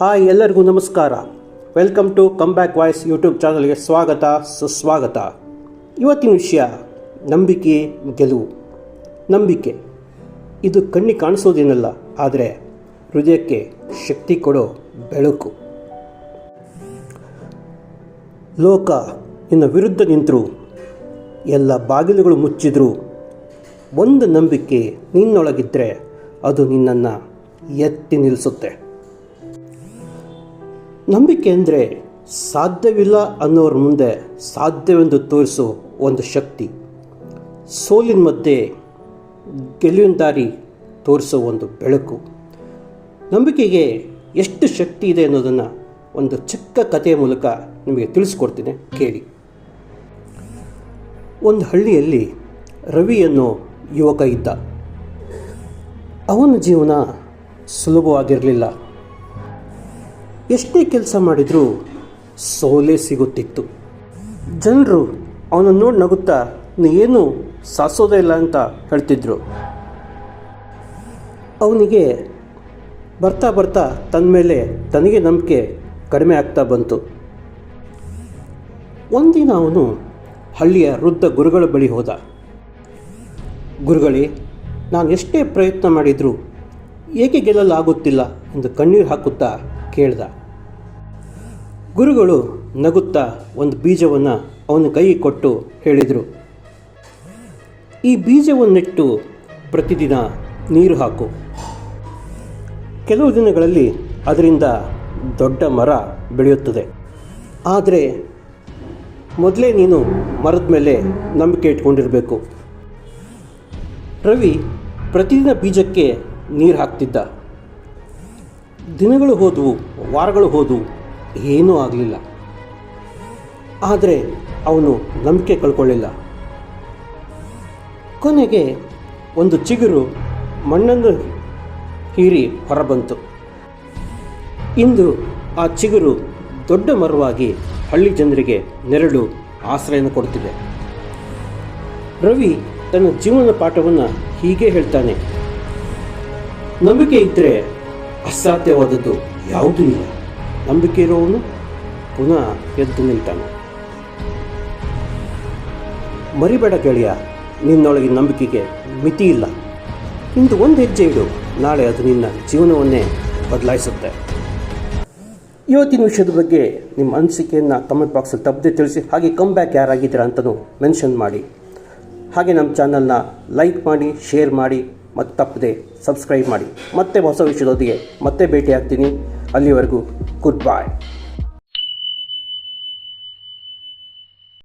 Hi, ಎಲ್ಲರಿಗೂ ನಮಸ್ಕಾರ. Welcome to come back voice YouTube ಚಾನಲ್ಗೆ ಸ್ವಾಗತ, ಸುಸ್ವಾಗತ. ಇವತ್ತಿನ ವಿಷಯ, ನಂಬಿಕೆ, ಗೆಲುವು. ನಂಬಿಕೆ. ಇದು ಕಣ್ಣಿ ಕಾಣಿಸೋದೇನಲ್ಲ, ಆದರೆ ಹೃದಯಕ್ಕೆ ಶಕ್ತಿ ಕೊಡೋ ಬೆಳಕು. ಲೋಕ ನಿನ್ನ ವಿರುದ್ಧ ನಿಂತರು, ಎಲ್ಲ ಬಾಗಿಲುಗಳು ಮುಚ್ಚಿದ್ರು. ಒಂದು ನಂಬಿಕೆ ನಿನ್ನೊಳಗಿದ್ದರೆ ಅದು ನಿನ್ನನ್ನು ಎತ್ತಿ ನಿಲ್ಲಿಸುತ್ತೆ ನಂಬಿಕೆ ಅಂದರೆ ಸಾಧ್ಯವಿಲ್ಲ ಅನ್ನೋರ ಮುಂದೆ ಸಾಧ್ಯವೆಂದು ತೋರಿಸೋ ಒಂದು ಶಕ್ತಿ. ಸೋಲಿನ ಮಧ್ಯೆ ಗೆಲುವಿನ ದಾರಿ ತೋರಿಸೋ ಒಂದು ಬೆಳಕು. ನಂಬಿಕೆಗೆ ಎಷ್ಟು ಶಕ್ತಿ ಇದೆ ಅನ್ನೋದನ್ನು ಒಂದು ಚಿಕ್ಕ ಕಥೆಯ ಮೂಲಕ ನಿಮಗೆ ತಿಳಿಸ್ಕೊಡ್ತೀನಿ, ಕೇಳಿ. ಒಂದು ಹಳ್ಳಿಯಲ್ಲಿ ರವಿ ಅನ್ನೋ ಯುವಕ ಇದ್ದ. ಅವನ ಜೀವನ ಸುಲಭವಾಗಿರಲಿಲ್ಲ. ಎಷ್ಟೇ ಕೆಲಸ ಮಾಡಿದರೂ ಸೋಲೆ ಸಿಗುತ್ತಿತ್ತು. ಜನರು ಅವನನ್ನು ನೋಡಿ ನಗುತ್ತಾ ಏನು ಸಾಸೋದೇ ಇಲ್ಲ ಅಂತ ಹೇಳ್ತಿದ್ರು. ಅವನಿಗೆ ಬರ್ತಾ ಬರ್ತಾ ತನ್ನ ಮೇಲೆ ತನಗೆ ನಂಬಿಕೆ ಕಡಿಮೆ ಆಗ್ತಾ ಬಂತು. ಒಂದಿನ ಅವನು ಹಳ್ಳಿಯ ವೃದ್ಧ ಗುರುಗಳ ಬಳಿ ಹೋದ. ಗುರುಗಳೇ, ನಾನು ಎಷ್ಟೇ ಪ್ರಯತ್ನ ಮಾಡಿದರೂ ಏಕೆ ಗೆಲ್ಲಲಾಗುತ್ತಿಲ್ಲ ಎಂದು ಕಣ್ಣೀರು ಹಾಕುತ್ತಾ ಕೇಳ್ದ. ಗುರುಗಳು ನಗುತ್ತಾ ಒಂದು ಬೀಜವನ್ನು ಅವನ ಕೈಗೆ ಕೊಟ್ಟು ಹೇಳಿದರು. ಈ ಬೀಜವನ್ನಿಟ್ಟು ಪ್ರತಿದಿನ ನೀರು ಹಾಕು. ಕೆಲವು ದಿನಗಳಲ್ಲಿ ಅದರಿಂದ ದೊಡ್ಡ ಮರ ಬೆಳೆಯುತ್ತದೆ. ಆದರೆ ಮೊದಲೇ ನೀನು ಮರದ ಮೇಲೆ ನಂಬಿಕೆ ಇಟ್ಕೊಂಡಿರಬೇಕು. ರವಿ ಪ್ರತಿದಿನ ಬೀಜಕ್ಕೆ ನೀರು ಹಾಕ್ತಿದ್ದ. ದಿನಗಳು ಹೋದವು, ವಾರಗಳು ಹೋದವು, ಏನೂ ಆಗಲಿಲ್ಲ. ಆದರೆ ಅವನು ನಂಬಿಕೆ ಕಳ್ಕೊಳ್ಳಿಲ್ಲ. ಕೊನೆಗೆ ಒಂದು ಚಿಗುರು ಮಣ್ಣನ್ನು ಹೀರಿ ಹೊರಬಂತು. ಇಂದು ಆ ಚಿಗುರು ದೊಡ್ಡ ಮರವಾಗಿ ಹಳ್ಳಿ ಜನರಿಗೆ ನೆರಳು ಆಶ್ರಯನ ಕೊಡ್ತಿದೆ. ರವಿ ತನ್ನ ಜೀವನ ಪಾಠವನ್ನು ಹೀಗೆ ಹೇಳ್ತಾನೆ. ನಂಬಿಕೆ ಇದ್ದರೆ ಅಸಾಧ್ಯವಾದದ್ದು ಯಾವುದೂ ಇಲ್ಲ. ನಂಬಿಕೆ ಇರೋವನು ಪುನಃ ಎದ್ದು ನಿಂತಾನೆ. ಮರಿಬೇಡ ಗೆಳೆಯ ನಿನ್ನೊಳಗಿನ ನಂಬಿಕೆಗೆ ಮಿತಿ ಇಲ್ಲ. ಇಂದು ಒಂದು ಹೆಜ್ಜೆ ಇಡು, ನಾಳೆ ಅದು ನಿನ್ನ ಜೀವನವನ್ನೇ ಬದಲಾಯಿಸುತ್ತೆ. ಇವತ್ತಿನ ವಿಷಯದ ಬಗ್ಗೆ ನಿಮ್ಮ ಅನಿಸಿಕೆಯನ್ನು ಕಮೆಂಟ್ ಬಾಕ್ಸಲ್ಲಿ ತಪ್ಪದೆ ತಿಳಿಸಿ, ಹಾಗೆ ಕಮ್ ಬ್ಯಾಕ್ ಯಾರಾಗಿದ್ದೀರಾ ಅಂತಲೂ ಮೆನ್ಷನ್ ಮಾಡಿ. ಹಾಗೆ ನಮ್ಮ ಚಾನಲ್ನ ಲೈಕ್ ಮಾಡಿ ಶೇರ್ ಮಾಡಿ. ಮತ್ತು ತಪ್ಪದೆ ಸಬ್ಸ್ಕ್ರೈಬ್ ಮಾಡಿ. ಮತ್ತೆ ಹೊಸ ವಿಷಯದೊಂದಿಗೆ ಮತ್ತೆ ಭೇಟಿ ಆಗ್ತೀನಿ ಅಲ್ಲಿವರೆಗೂ ಗುಡ್ ಬಾಯ್